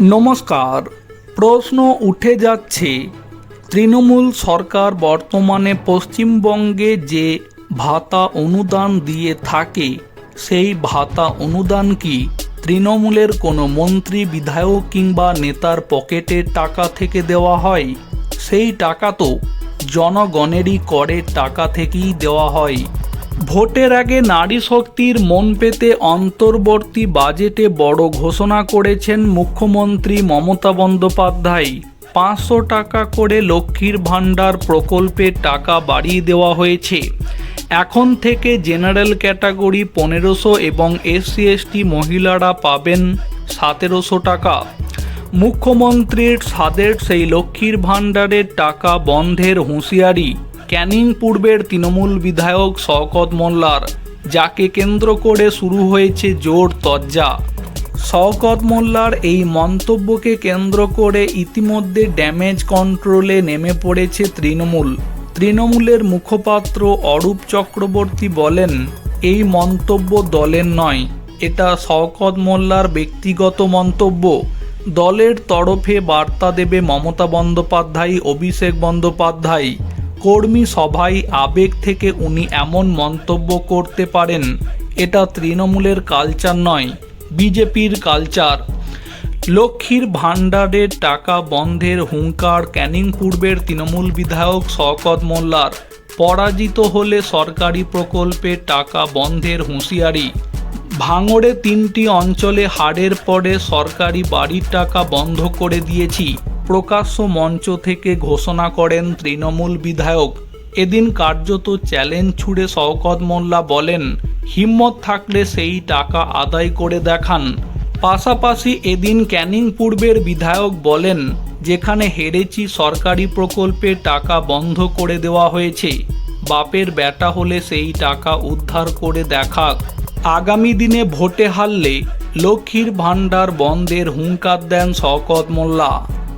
নমস্কার। প্রশ্ন উঠে যাচ্ছে, তৃণমূল সরকার বর্তমানে পশ্চিমবঙ্গে যে ভাতা অনুদান দিয়ে থাকে, সেই ভাতা অনুদান কি তৃণমূলের কোনো মন্ত্রী, বিধায়ক কিংবা নেতার পকেটের টাকা থেকে দেওয়া হয়? সেই টাকা তো জনগণেরই করের টাকা থেকেই দেওয়া হয়। ভোটের আগে নারী শক্তির মন পেতে অন্তর্বর্তী বাজেটে বড় ঘোষণা করেছেন মুখ্যমন্ত্রী মমতা বন্দ্যোপাধ্যায়। পাঁচশো টাকা করে লক্ষ্মীর ভাণ্ডার প্রকল্পের টাকা বাড়িয়ে দেওয়া হয়েছে। এখন থেকে জেনারেল ক্যাটাগরি পনেরোশো এবং এসসি এসটি মহিলারা পাবেন সতেরোশো টাকা। মুখ্যমন্ত্রীর স্বাদের সেই লক্ষ্মীর ভাণ্ডারের টাকা বন্ধের হুঁশিয়ারি। ক্যানিং পূর্বের তৃণমূল বিধায়ক শওকত মোল্লার, যাকে কেন্দ্র করে শুরু হয়েছে জোর তজ্জা। শওকত মোল্লার এই মন্তব্যকে কেন্দ্র করে ইতিমধ্যে ড্যামেজ কন্ট্রোলে নেমে পড়েছে তৃণমূল। তৃণমূলের মুখপাত্র অরূপ চক্রবর্তী বলেন, এই মন্তব্য দলের নয়, এটা শওকত মোল্লার ব্যক্তিগত মন্তব্য। দলের তরফে বার্তা দেবে মমতা বন্দ্যোপাধ্যায়, অভিষেক বন্দ্যোপাধ্যায়। কর্মী সভায় আবেগ থেকে উনি এমন মন্তব্য করতে পারেন, এটা তৃণমূলের কালচার নয়, বিজেপির কালচার। লক্ষ্মীর ভাণ্ডারের টাকা বন্ধের হুঙ্কার ক্যানিং পূর্বের তৃণমূল বিধায়ক শওকত মোল্লার। পরাজিত হলে সরকারি প্রকল্পে টাকা বন্ধের হুঁশিয়ারি। ভাঙড়ে তিনটি অঞ্চলে হাড়ের পরে সরকারি বাড়ির টাকা বন্ধ করে দিয়েছি। প্রকাশ্য মঞ্চ থেকে ঘোষণা করেন তৃণমূল বিধায়ক। এদিন কার্যত চ্যালেঞ্জ ছুড়ে শওকত মোল্লা বলেন, হিম্মত থাকলে সেই টাকা আদায় করে দেখান। পাশাপাশি এদিন ক্যানিং পূর্বের বিধায়ক বলেন, যেখানে হেরেছি সরকারি প্রকল্পে টাকা বন্ধ করে দেওয়া হয়েছে। বাপের ব্যাটা হলে সেই টাকা উদ্ধার করে দেখাক। আগামী দিনে ভোটে হারলে লক্ষ্মীর ভাণ্ডার বন্ধের হুঙ্কার দেন শওকত মোল্লা।